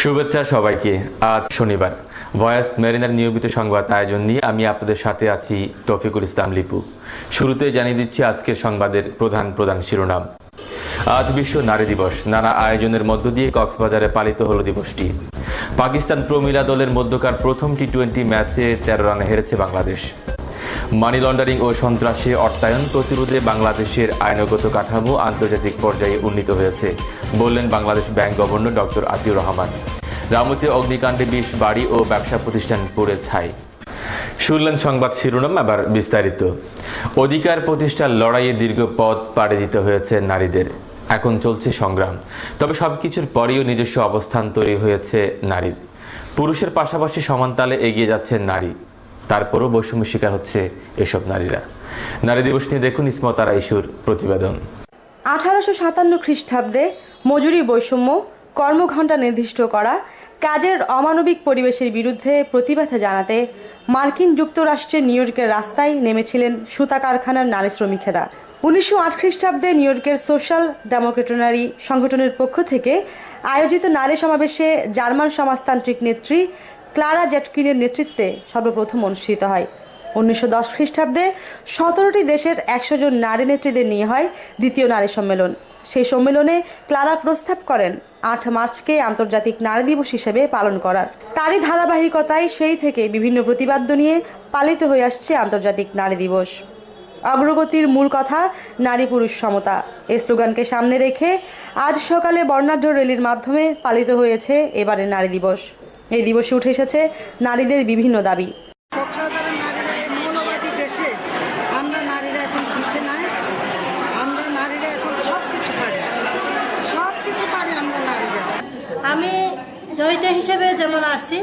শুভেচ্ছা সবাইকে আজ শনিবার। ভয়েস মেরিনার নিয়মিত সংবাদ আয়োজন নিয়ে আমি আপনাদের সাথে আছি তৌফিকুল ইসলাম লিপু। শুরুতে জানিয়ে দিচ্ছি আজকের সংবাদের প্রধান প্রধান শিরোনাম। আজ বিশ্ব নারী দিবস। নানা আয়োজনের মধ্য দিয়ে কক্সবাজারে পালিত হলো দিবসটি। পাকিস্তান প্রমিলা দলের মধ্যকার প্রথম টি টোয়েন্টি ম্যাচে তেরো রানে হেরেছে বাংলাদেশ। মানি লন্ডারিং ও সন্ত্রাসী অর্থায়ন প্রতিরোধে বাংলাদেশের আইনগত কাঠামো আন্তর্জাতিক পর্যায়ে উন্নীত হয়েছে, বললেন Bangladesh bank governor doctor Atiur Rahman. রামুতে অগ্নিকাণ্ডে বিশ বাড়ি ও ব্যবসা প্রতিষ্ঠান পুড়ে ছাই। শুনলেন সংবাদ শিরোনাম, আবার বিস্তারিত। অধিকার প্রতিষ্ঠার লড়াইয়ে দীর্ঘ পথ পাড়ি দিতে হয়েছে নারীদের। এখন চলছে সংগ্রাম। তবে সবকিছুর পরেও নিজস্ব অবস্থান তৈরি হয়েছে নারীর। পুরুষের পাশাপাশি সমানতালে এগিয়ে যাচ্ছে নারী। তারপরও বৈষম্য শিকার হচ্ছে এসব নারীরা। নারী দিবস নিয়ে দেখুন ইসমতারা ইস্যুর প্রতিবেদন। আঠারোশো সাতান্ন খ্রিস্টাব্দে মজুরি বৈষম্য, কর্মঘণ্টা নির্দিষ্ট করা, কাজের অমানবিক পরিবেশের বিরুদ্ধে প্রতিবাদ জানাতে মার্কিন যুক্তরাষ্ট্রের নিউ ইয়র্কের রাস্তায় নেমেছিলেন সুতা কারখানার নারী শ্রমিকেরা। উনিশশো আট খ্রিস্টাব্দে নিউ ইয়র্কের সোশ্যাল ডেমোক্রেটনারি সংগঠনের পক্ষ থেকে আয়োজিত নারী সমাবেশে জার্মান সমাজতান্ত্রিক নেত্রী ক্লারা জেটকিনের নেতৃত্বে সর্বপ্রথম অনুষ্ঠিত হয়। উনিশশো দশ খ্রিস্টাব্দে সতেরোটি দেশের একশো জন নারী নেত্রীদের নিয়ে হয় দ্বিতীয় নারী সম্মেলন। সেই সম্মেলনে ক্লারা প্রস্তাব করেন, আট মার্চকে আন্তর্জাতিক নারী দিবস হিসেবে পালন করার। তারই ধারাবাহিকতায় সেই থেকে বিভিন্ন প্রতিবাদ্য নিয়ে পালিত হয়ে আসছে আন্তর্জাতিক নারী দিবস। অগ্রগতির মূল কথা নারী পুরুষ সমতা। এই স্লোগানকে সামনে রেখে আজ সকালে বর্ণাঢ্য র্যালির মাধ্যমে পালিত হয়েছে এবারের নারী দিবস। এই দিবসে উঠে এসেছে নারীদের বিভিন্ন দাবি। আমি জয়িতা হিসেবে যেমন আসছি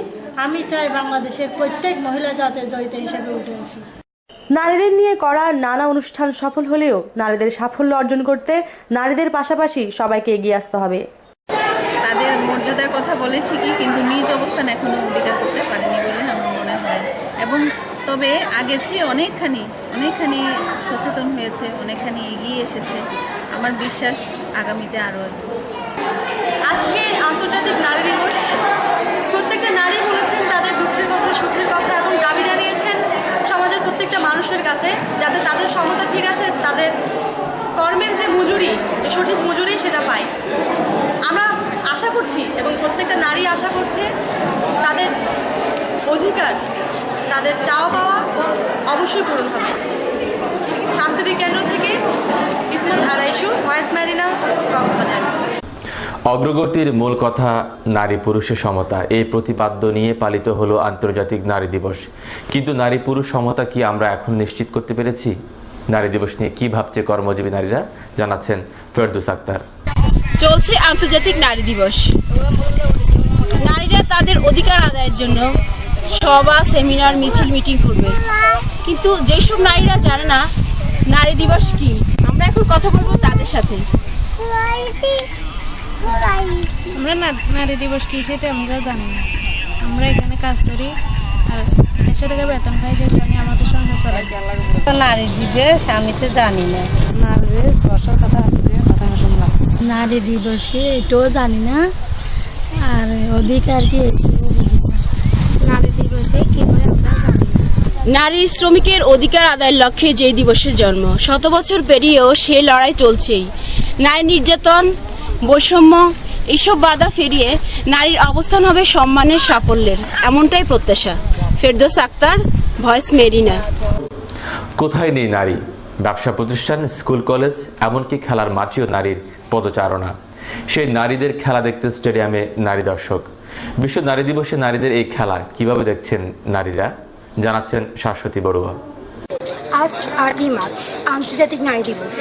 আমি চাই বাংলাদেশের প্রত্যেক মহিলা যাতে জয়িতা হিসেবে উঠে আসি নারীদের নিয়ে করা নানা অনুষ্ঠান সফল হলেও নারীদের সাফল্য অর্জন করতে নারীদের পাশাপাশি সবাইকে এগিয়ে আসতে হবে। তাদের মর্যাদার কথা বলে ঠিকই, কিন্তু নিজ অবস্থান এখনও অধিকার করতে পারেনি বলে আমার মনে হয়। এবং তবে আগের চেয়ে অনেকখানি অনেকখানি সচেতন হয়েছে, অনেকখানি এগিয়ে এসেছে আমার বিশ্বাস আগামীতে আরও আজকে আন্তর্জাতিক নারী দিবস। প্রত্যেকটা নারী বলেছেন তাদের দুঃখের কথা সুখের কথা এবং দাবি জানিয়েছেন সমাজের প্রত্যেকটা মানুষের কাছে যাতে তাদের সমতা ফিরে আসে তাদের কর্মের যে মজুরি যে সঠিক মজুরি সেটা পায় আমরা আশা করছি এবং প্রত্যেকটা নারী আশা করছে তাদের অধিকার, তাদের চাওয়া পাওয়া অবশ্যই পূরণ হবে। সাংস্কৃতিক কেন্দ্র থেকে ইসমত আড়াইশো ভয়েস ম্যারিনা, কক্সবাজার। অগ্রগতির মূল কথা নারী পুরুষের সমতা। এই প্রতিপাদ্য নিয়ে পালিত হলো আন্তর্জাতিক নারী দিবস। কিন্তু নারী পুরুষ সমতা কি আমরা এখন নিশ্চিত করতে পেরেছি? নারী দিবস নিয়ে কি ভাবছে কর্মজীবী নারীরা? জানাচ্ছেন ফেরদুস আক্তার। চলছে আন্তর্জাতিক নারী দিবস। নারীরা তাদের অধিকার আদায়ের জন্য সভা সেমিনার মিছিল মিটিং করবে। কিন্তু যেসব নারীরা জানে না নারী দিবস কি আমরা এখন কথা বলব তাদের সাথে। আমরা না- নারী দিবস কি সেটা আমরা জানি না। আমরা এখানে কাজ করি আর দেড়শো টাকা বেতন পাই যে জানি আমাদের সংসার চলে। নারী দিবস আমি তো জানি না। নারীদের বসার কথা শুনলাম নারী দিবস কি এটাও জানি না আর অধিকার কি। নারী দিবসে আমরা জানি নারী শ্রমিকের অধিকার আদায়ের লক্ষ্যে যেই দিবসের জন্ম শত বছর পেরিয়েও সে লড়াই চলছেই। নারী নির্যাতন বৈষম্য এইসব বাধা ফেরিয়ে নারীর অবস্থান হবে সম্মানের সাফল্যের এমনটাই প্রত্যাশা। Ferdous Akter voice Marina. কোথায় নেই নারী? ব্যবসা প্রতিষ্ঠান স্কুল কলেজ এমনকি খেলার মাঠেও নারীর পদচারণা। সেই নারীদের খেলা দেখতে স্টেডিয়ামে নারী দর্শক। বিশ্ব নারী দিবসে নারীদের এই খেলা কীভাবে দেখছেন নারীরা? জানাচ্ছেন শাশ্বতী বড়ুয়া। আজ আটই মার্চ আন্তর্জাতিক নারী দিবস।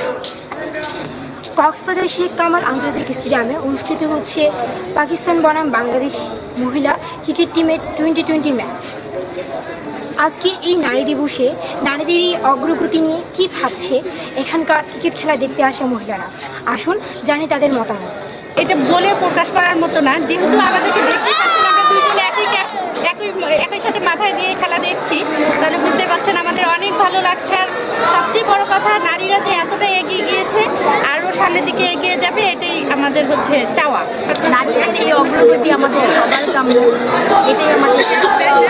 কক্সবাজার শেখ কামাল আন্তর্জাতিক স্টেডিয়ামে অনুষ্ঠিত হচ্ছে পাকিস্তান বনাম বাংলাদেশ মহিলা ক্রিকেট টিমের টোয়েন্টি টোয়েন্টি ম্যাচ। আজকে এই নারী দিবসে নারীদের এই অগ্রগতি নিয়ে কী ভাবছে? এখানকার ক্রিকেট খেলা দেখতে আসা মহিলারা। আসুন জানি তাদের মতামত। এটা বলে প্রকাশ করার মতো না, যেহেতু আমাদেরকে দেখতে পাচ্ছেন আমরা দুইজন একই একই একই সাথে মাথায় দিয়ে খেলা দেখছি, তাহলে বুঝতে পারছেন আমাদের অনেক ভালো লাগছে। আর সবচেয়ে বড় কথা, নারীরা যে এতটা এগিয়ে আরও সামনের দিকে এগিয়ে যাবে এটাই আমাদের হচ্ছে চাওয়া। নারীদের এই অগ্রগতি আমাদের সবার কাম্য। এটাই আমাদের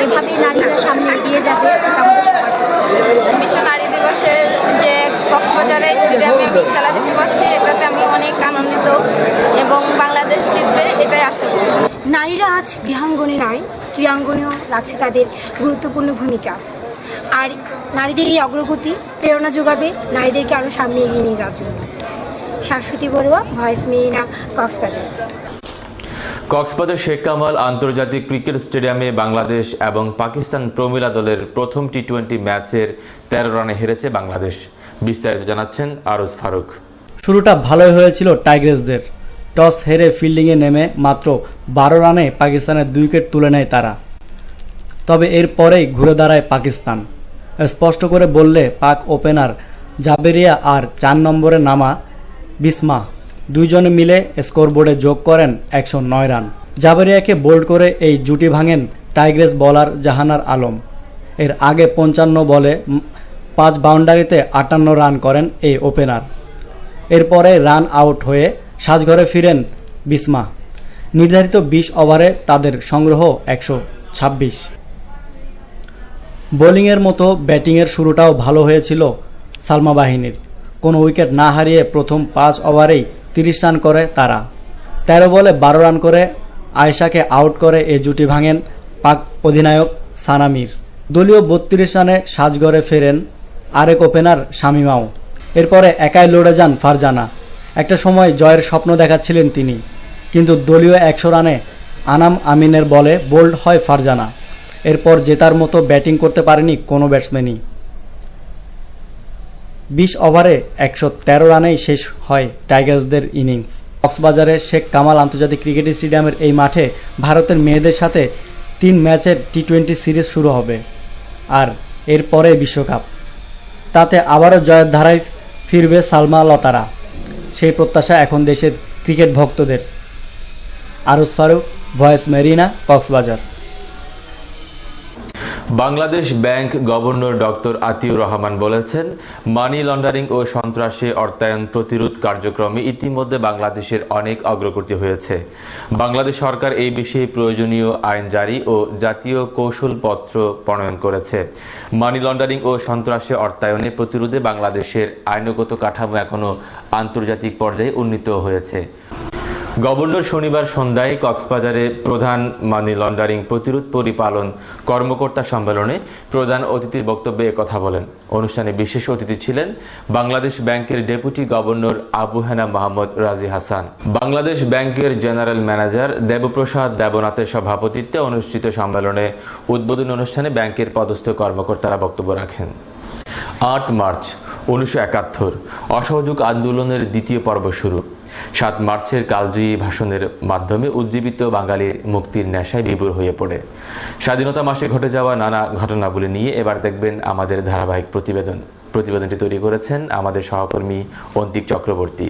এভাবেই নারীরা সামনে এগিয়ে যাবে। বিশ্ব নারী দিবসের যে কক্সবাজারে স্টেডিয়ামে আমি খেলা দেখতে পাচ্ছি এটাতে আমি অনেক আনন্দিত এবং বাংলাদেশ জিতবে এটাই আশা করি। নারীরা আজ গৃহাঙ্গনে নয় ক্রীড়াঙ্গনেও রাখছে তাদের গুরুত্বপূর্ণ ভূমিকা। আর নারীদের এই অগ্রগতি প্রেরণা যোগাবে নারীদেরকে আরও সামনে এগিয়ে নিয়ে যাওয়ার জন্য। Shashwati Barua voice Marina Cox's Bazar. Cox's Bazar Sheikh Kamal আন্তর্জাতিক ক্রিকেট স্টেডিয়ামে বাংলাদেশ এবং পাকিস্তান প্রমিলা দলের প্রথম টি টোয়েন্টি ম্যাচের তেরো রানে হেরেছে বাংলাদেশ। বিস্তারিত জানাচ্ছেন আরজ ফারুক। শুরুটা ভালোই হয়েছিল টাইগ্রেসদের। টস হেরে ফিল্ডিংয়ে নেমে মাত্র বারো রানে পাকিস্তানের দুই উইকেট তুলে নেয় তারা। তবে এর পরেই ঘুরে দাঁড়ায় পাকিস্তান। স্পষ্ট করে বললে পাক ওপেনার জাবেরিয়া আর চার নম্বরে নামা বিসমা। দুইজনে মিলে স্কোরবোর্ডে যোগ করেন একশো নয় রান। জাবেরিয়াকে বোল্ড করে এই জুটি ভাঙেন টাইগ্রেস বলার জাহানার আলম। এর আগে পঞ্চান্ন বলে পাঁচ বাউন্ডারিতে আটান্ন রান করেন এই ওপেনার। এরপরে রান আউট হয়ে সাজঘরে ফিরেন বিসমা। নির্ধারিত বিশ ওভারে তাদের সংগ্রহ একশো ছাব্বিশ। বোলিংয়ের মতো ব্যাটিংয়ের শুরুটাও ভালো হয়েছিল সালমা বাহিনীর। কোনো উইকেট না হারিয়ে প্রথম পাঁচ ওভারেই তিরিশ রান করে তারা। তেরো বলে বারো রান করে আয়েশাকে আউট করে এ জুটি ভাঙেন পাক অধিনায়ক সানামির। দলীয় বত্রিশ রানে সাজগড়ে ফেরেন আরেক ওপেনার শামিমাও। এরপরে একাই লড়ে যান ফারজানা। একটা সময় জয়ের স্বপ্ন দেখাচ্ছিলেন তিনি। কিন্তু দলীয় একশো রানে আনাম আমিনের বলে বোল্ড হয় ফারজানা। এরপর জেতার মতো ব্যাটিং করতে পারেনি কোনো ব্যাটসম্যানই। বিশ ওভারে একশো তেরো রানেই শেষ হয় টাইগার্সদের ইনিংস। কক্সবাজারে শেখ কামাল আন্তর্জাতিক ক্রিকেট স্টেডিয়ামের এই মাঠে ভারতের মেয়েদের সাথে তিন ম্যাচের টি টোয়েন্টি সিরিজ শুরু হবে আর এরপরে বিশ্বকাপ। তাতে আবারও জয়ের ধারায় ফিরবে সালমা লতারা। সেই প্রত্যাশা এখন দেশের ক্রিকেট ভক্তদের। Arus Faruk, voice Marina, Cox's Bazar. Bangladesh bank governor doctor Atiur Rahman বলেছেন, মানি লন্ডারিং ও সন্ত্রাসী অর্থায়ন প্রতিরোধ কার্যক্রমে ইতিমধ্যে বাংলাদেশের অনেক অগ্রগতি হয়েছে। বাংলাদেশ সরকার এই বিষয়ে প্রয়োজনীয় আইন জারি ও জাতীয় কৌশলপত্র প্রণয়ন করেছে। মানি লন্ডারিং ও সন্ত্রাসী অর্থায়নে প্রতিরোধে বাংলাদেশের আইনগত কাঠামো এখনও আন্তর্জাতিক পর্যায়ে উন্নীত হয়েছে। গভর্নর শনিবার সন্ধ্যায় কক্সবাজারে প্রধান মানি লন্ডারিং প্রতিরোধ পরিপালন কর্মকর্তা সম্মেলনে প্রধান অতিথির বক্তব্যে কথা বলেন। অনুষ্ঠানে বিশেষ অতিথি ছিলেন বাংলাদেশ ব্যাংকের ডেপুটি গভর্নর আবু হেনা মোহাম্মদ রাজি হাসান। বাংলাদেশ ব্যাংকের জেনারেল ম্যানেজার দেবপ্রসাদ দেবনাথের সভাপতিত্বে অনুষ্ঠিত সম্মেলনে উদ্বোধনী অনুষ্ঠানে ব্যাংকের পদস্থ কর্মকর্তারা বক্তব্য রাখেন। আট মার্চ, উনিশশো একাত্তর, অসহযোগ আন্দোলনের দ্বিতীয় পর্ব শুরু। সাত মার্চের কালজয়ী ভাষণের মাধ্যমে উজ্জীবিত বাঙালির মুক্তির নেশায় বিভোর হয়ে পড়ে। স্বাধীনতা মাসে ঘটে যাওয়া নানা ঘটনাবলী নিয়ে এবার দেখবেন আমাদের ধারাবাহিক প্রতিবেদন। প্রতিবেদনটি তৈরি করেছেন আমাদের সহকর্মী অন্তিক চক্রবর্তী।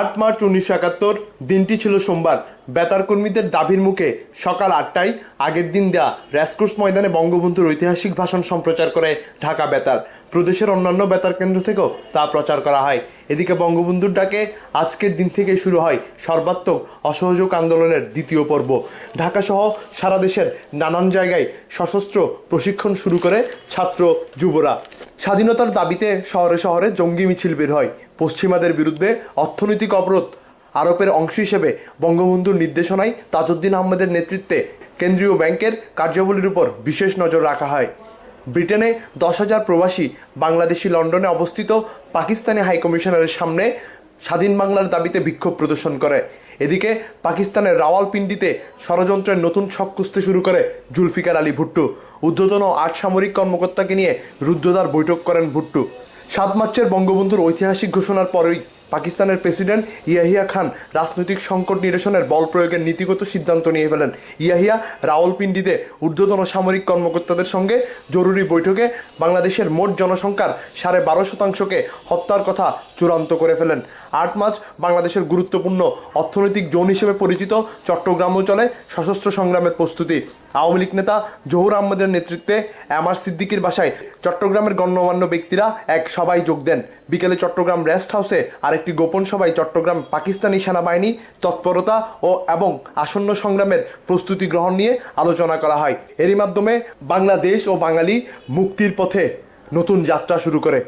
আট মার্চ উনিশশো একাত্তর, দিনটি ছিল সোমবার। বেতার কর্মীদের দাবির মুখে সকাল আটটায় আগের দিন দেয়া রেসকোর্স ময়দানে বঙ্গবন্ধুর ঐতিহাসিক ভাষণ সম্প্রচার করে ঢাকা বেতার। প্রদেশের অন্যান্য বেতার কেন্দ্র থেকেও তা প্রচার করা হয়। এদিকে বঙ্গবন্ধুর ডাকে আজকের দিন থেকে শুরু হয় সর্বাত্মক অসহযোগ আন্দোলনের দ্বিতীয় পর্ব। ঢাকা সহ সারা দেশের নানান জায়গায় সশস্ত্র প্রশিক্ষণ শুরু করে ছাত্র, যুবরা। স্বাধীনতার দাবিতে শহরে শহরে জঙ্গি মিছিল বের হয়। পশ্চিমাদের বিরুদ্ধে অর্থনৈতিক অবরোধ আরোপের অংশ হিসেবে বঙ্গবন্ধুর নির্দেশনায় তাজউদ্দিন আহমেদের নেতৃত্বে কেন্দ্রীয় ব্যাংকের কার্যাবলীর উপর বিশেষ নজর রাখা হয়। ব্রিটেনে দশ হাজার প্রবাসী বাংলাদেশি লন্ডনে অবস্থিত পাকিস্তানি হাইকমিশনারের সামনে স্বাধীন বাংলার দাবিতে বিক্ষোভ প্রদর্শন করে। এদিকে পাকিস্তানের রাওয়ালপিন্ডিতে ষড়যন্ত্রের নতুন ছক কুস্তে শুরু করে জুলফিকার আলী ভুট্টু। ঊর্ধ্বতন আট সামরিক কর্মকর্তাকে নিয়ে রুদ্ধদ্বার বৈঠক করেন ভুট্টু। সাত মার্চের বঙ্গবন্ধুর ঐতিহাসিক ঘোষণার পরেই পাকিস্তানের প্রেসিডেন্ট ইয়াহিয়া খান রাজনৈতিক সংকট নিরসনের বল প্রয়োগের নীতিগত সিদ্ধান্ত নিয়ে ফেলেন। ইয়াহিয়া রাওয়ালপিন্ডিতে ঊর্ধ্বতন সামরিক কর্মকর্তাদের সঙ্গে জরুরি বৈঠকে বাংলাদেশের মোট জনসংখ্যার সাড়ে বারো শতাংশকে হত্যার কথা চূড়ান্ত করে ফেলেন। আট মার্চ বাংলাদেশের গুরুত্বপূর্ণ অর্থনৈতিক জোন হিসেবে পরিচিত চট্টগ্রাম অঞ্চলে সশস্ত্র সংগ্রামের প্রস্তুতি। আওয়ামী লীগ নেতা জহুর আহমেদের নেতৃত্বে এম আর সিদ্দিকির বাসায় চট্টগ্রামের গণ্যমান্য ব্যক্তিরা এক সভায় যোগ দেন। বিকেলে চট্টগ্রাম রেস্ট হাউসে আরেকটি গোপন সভায় চট্টগ্রাম পাকিস্তানি সেনাবাহিনী তৎপরতা ও এবং আসন্ন সংগ্রামের প্রস্তুতি গ্রহণ নিয়ে আলোচনা করা হয়। এরই মাধ্যমে বাংলাদেশ ও বাঙালি মুক্তির পথে নতুন যাত্রা শুরু করে।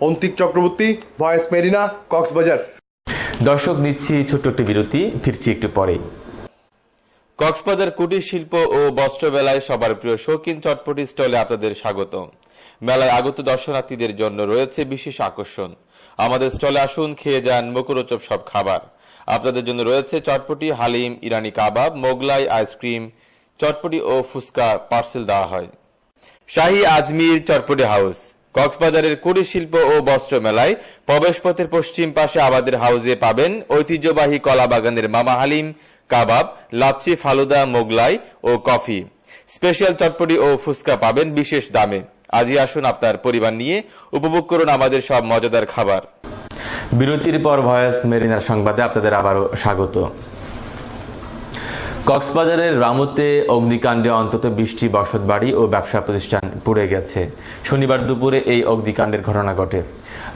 Antik Chakraborty voice Marina Cox's Bazar. দর্শক নিচ্ছি ছোট্ট একটি বিরতি ফিরছি একটু পরে কক্সবাজার কুটির শিল্প ও বস্ত্র মেলায় সবার প্রিয় শৌখিন চটপটি স্টলে আপনাদের স্বাগত মেলায় আগত দর্শনার্থীদের জন্য রয়েছে বিশেষ আকর্ষণ। আমাদের স্টলে আসুন, খেয়ে যান মুখরোচক সব খাবার। আপনাদের জন্য রয়েছে চটপটি, হালিম, ইরানি কাবাব, মোগলাই, আইসক্রিম, চটপটি ও ফুচকা পার্সেল দেওয়া হয়। শাহী আজমির চটপটি হাউস, কক্সবাজারের কুটির শিল্প ও বস্ত্র মেলায় প্রবেশপথের পশ্চিম পাশে আবাদের হাউসে পাবেন ঐতিহ্যবাহী কলা বাগানের মামা হালিম, কাবাব, লাচ্ছি, ফালুদা, মোগলাই ও কফি। স্পেশাল চটপটি ও ফুচকা পাবেন বিশেষ দামে। আজই আসুন আপনার পরিবার নিয়ে উপভোগ করুন আমাদের সব মজাদার খাবার। বিরতির পর ভয়েস মেরিনার সংবাদে আপনাদের আবারও স্বাগত। কক্সবাজারের রামুতে অগ্নিকাণ্ডে অন্তত বিশটি বসতবাড়ি ও ব্যবসা প্রতিষ্ঠান পুড়ে গেছে। শনিবার দুপুরে এই অগ্নিকাণ্ডের ঘটনা ঘটে।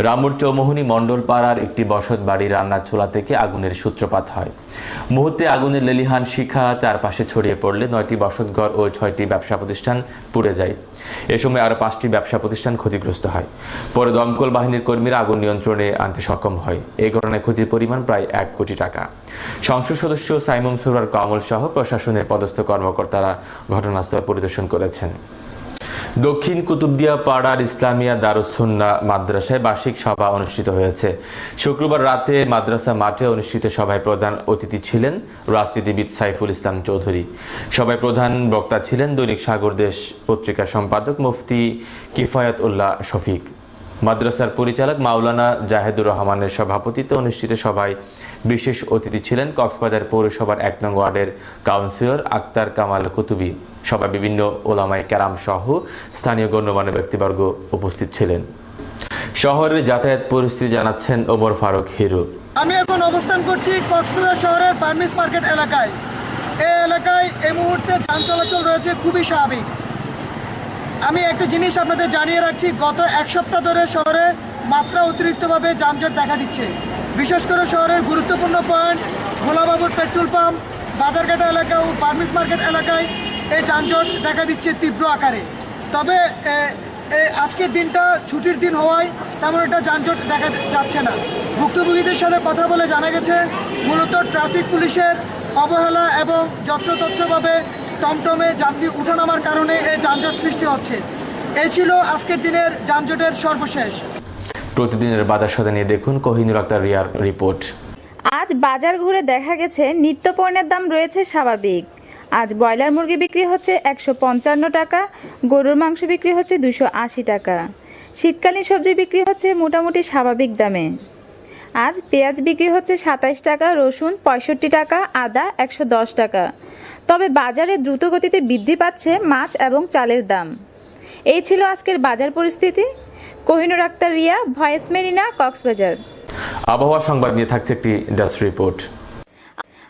রামুর চৌমোহনী মণ্ডল পাড়ার একটি বসত বাড়ি রান্নার চুলা থেকে আগুনের সূত্রপাত হয়। মুহূর্তে আগুনের লেলিহান শিখা চারপাশে ছড়িয়ে পড়লে নয়টি বসতঘর ও ছয়টি ব্যবসা প্রতিষ্ঠান পুড়ে যায়। এ সময় আরও পাঁচটি ব্যবসা প্রতিষ্ঠান ক্ষতিগ্রস্ত হয়। পরে দমকল বাহিনীর কর্মীরা আগুন নিয়ন্ত্রণে আনতে সক্ষম হয়। এই ঘটনায় ক্ষতির পরিমাণ প্রায় এক কোটি টাকা। সংসদ সদস্য সাইমুম সুরার কমল সহ প্রশাসনের পদস্থ কর্মকর্তারা ঘটনাস্থল পরিদর্শন করেছেন। দক্ষিণ কুতুবদিয়া পাড়ার ইসলামিয়া দারুসুন্না মাদ্রাসায় বার্ষিক সভা অনুষ্ঠিত হয়েছে। শুক্রবার রাতে মাদ্রাসা মাঠে অনুষ্ঠিত সভায় প্রধান অতিথি ছিলেন রাজনীতিবিদ সাইফুল ইসলাম চৌধুরী। সভায় প্রধান বক্তা ছিলেন দৈনিক সাগর দেশ পত্রিকার সম্পাদক মুফতি কিফায়াত উল্লাহ শফিক। মাদ্রাসার পরিচালক মাওলানা জাহেদুর রহমানের সভাপতিত্বে অনুষ্ঠিত সভায় বিশেষ অতিথি ছিলেন কক্সবাজার পৌরসভার এক নং ওয়ার্ডের কাউন্সিলর আক্তার কামাল কুতুবি। সভায় বিভিন্ন ওলামাই ক্যারাম সহ স্থানীয় গণ্যমান্য ব্যক্তিবর্গ উপস্থিত ছিলেন। শহরের যাতায়াত পরিস্থিতি জানাচ্ছেন ওমর ফারুক হিরু। আমি এখন অবস্থান করছি কক্সবাজার শহরের বার্মিস মার্কেট এলাকায়। এই এলাকায় এই মুহূর্তে যান চলাচল রয়েছে খুবই স্বাভাবিক। আমি একটা জিনিস আপনাদের জানিয়ে রাখছি, গত এক সপ্তাহ ধরে শহরে মাত্রা অতিরিক্তভাবে যানজট দেখা দিচ্ছে। বিশেষ করে শহরের গুরুত্বপূর্ণ পয়েন্ট ভোলাবাবুর পেট্রোল পাম্প, বাজারঘাটা এলাকা ও বার্মিস মার্কেট এলাকায় এই যানজট দেখা দিচ্ছে তীব্র আকারে। তবে আজকের দিনটা ছুটির দিন হওয়ায় তেমন একটা যানজট দেখা যাচ্ছে না। ভুক্তভোগীদের সাথে কথা বলে জানা গেছে, মূলত ট্রাফিক পুলিশের অবহেলা এবং যত্রতত্রভাবে টমটমে যাত্রী উঠানামার কারণে এই যানজট সৃষ্টি হচ্ছে। এই ছিল আজকের দিনের যানজটের সর্বশেষ। প্রতিদিনের বাজার সদা নিয়ে দেখুন কোহিনুর আক্তার রিয়ার রিপোর্ট। আজ বাজার ঘুরে দেখা গেছে নিত্য পণ্যের দাম রয়েছে স্বাভাবিক। আজ ব্রয়লার মুরগি বিক্রি হচ্ছে একশো পঞ্চান্ন টাকা গরুর মাংস বিক্রি হচ্ছে দুশো আশি টাকা। শীতকালীন সবজি বিক্রি হচ্ছে মোটামুটি স্বাভাবিক দামে। আজ পেঁয়াজ বিক্রি হচ্ছে সাতাইশ টাকা, রসুন পঁয়ষট্টি টাকা, আদা একশো দশ টাকা। তবে বাজারে দ্রুতগতিতে বৃদ্ধি পাচ্ছে মাছ এবং চালের দাম। এই ছিল আজকের বাজার পরিস্থিতি। Kohinoor Akter Riya, voice Marina, Cox's Bazar. আবহাওয়া সংবাদ নিয়ে থাকছে একটি ডেস্ক রিপোর্ট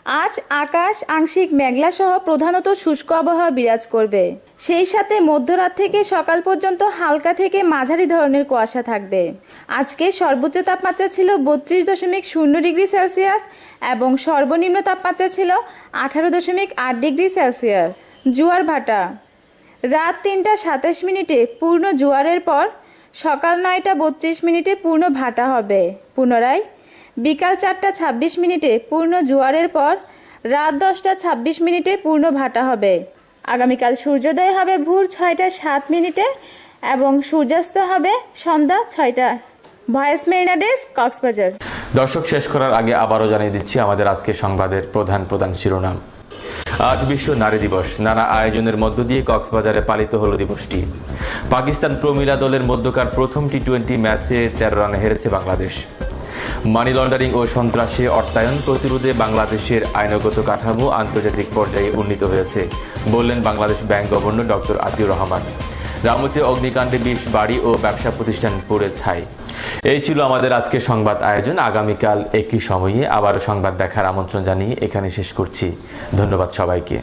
আজ আকাশ আংশিক মেঘলা সহ প্রধানত শুষ্ক আবহাওয়া বিরাজ করবে। সেই সাথে মধ্যরাত থেকে সকাল পর্যন্ত হালকা থেকে মাঝারি ধরনের কুয়াশা থাকবে। আজকে সর্বোচ্চ তাপমাত্রা ছিল বত্রিশ দশমিক শূন্য ডিগ্রি সেলসিয়াস এবং সর্বনিম্ন তাপমাত্রা ছিল আঠারো দশমিক আট ডিগ্রি সেলসিয়াস। জোয়ার ভাটা। রাত তিনটা সাতাশ মিনিটে পূর্ণ জোয়ারের পর সকাল নয়টা বত্রিশ মিনিটে পূর্ণ ভাটা হবে। পুনরায় বিকাল চারটা ছাব্বিশ মিনিটে পূর্ণ জোয়ারের পর রাত দশটা ছাব্বিশ মিনিটে পূর্ণ ভাটা হবে। আগামীকাল সূর্যোদয় হবে ভোর ছয়টা সাত মিনিটে এবং সূর্যাস্ত হবে সন্ধ্যা ছয়টা। Voice Marina desk, Cox's Bazar. দর্শক, শেষ করার আগে আবারও জানিয়ে দিচ্ছি আমাদের আজকে সংবাদের প্রধান প্রধান শিরোনাম। আজ বিশ্ব নারী দিবস। নানা আয়োজনের মধ্য দিয়ে কক্সবাজারে পালিত হল দিবসটি। পাকিস্তান প্রমিলা দলের মধ্যকার প্রথম টি টোয়েন্টি ম্যাচে তেরো রানে হেরেছে বাংলাদেশ। মানি লন্ডারিং ও সন্ত্রাসী অর্থায়ন প্রতিরোধে বাংলাদেশের আইনগত কাঠামো আন্তর্জাতিক পর্যায়ে উন্নীত হয়েছে, বললেন Bangladesh bank governor doctor Atiur Rahman. রামুতে অগ্নিকাণ্ডে বিশ বাড়ি ও ব্যবসা প্রতিষ্ঠান পড়ে ছাই। এই ছিল আমাদের আজকের সংবাদ আয়োজন। আগামীকাল একই সময়ে আবারও সংবাদ দেখার আমন্ত্রণ জানিয়ে এখানে শেষ করছি। ধন্যবাদ সবাইকে।